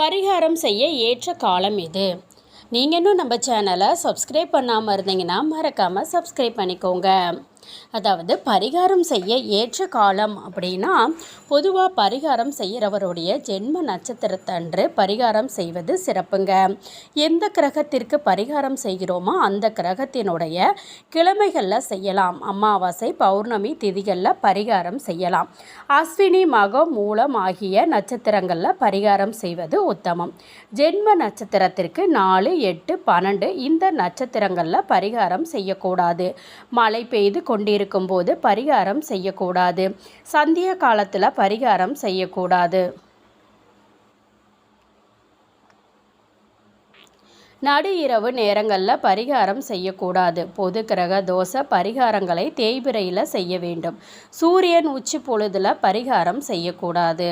பரிகாரம் செய்ய ஏற்ற காலம் இது. நீங்கள் இன்னும் நம்ம சேனலை சப்ஸ்கிரைப் பண்ணாமல் இருந்தீங்கன்னா மறக்காமல் சப்ஸ்கிரைப் பண்ணிக்கோங்க. அதாவது பரிகாரம் செய்ய ஏற்ற காலம் அப்படின்னா பொதுவாக பரிகாரம் செய்கிறவருடைய ஜென்ம நட்சத்திரத்தன்று பரிகாரம் செய்வது சிறப்புங்க. எந்த கிரகத்திற்கு பரிகாரம் செய்கிறோமோ அந்த கிரகத்தினுடைய கிழமைகளில் செய்யலாம். அமாவாசை பௌர்ணமி திதிகளில் பரிகாரம் செய்யலாம். அஸ்வினி மகம் மூலம் ஆகிய நட்சத்திரங்களில் பரிகாரம் செய்வது உத்தமம். ஜென்ம நட்சத்திரத்திற்கு நாலு எட்டு பன்னெண்டு இந்த நட்சத்திரங்களில் பரிகாரம் செய்யக்கூடாது. மழை பெய்து கொண்டிருக்கும் போது பரிகாரம் செய்யக்கூடாது. சந்திய காலத்தில் பரிகாரம் செய்யக்கூடாது. நடு இரவு நேரங்களில் பரிகாரம் செய்யக்கூடாது. பொது கிரக தோசை பரிகாரங்களை தேய்பிரையில் செய்ய வேண்டும். சூரியன் உச்சி பொழுதில் பரிகாரம் செய்யக்கூடாது.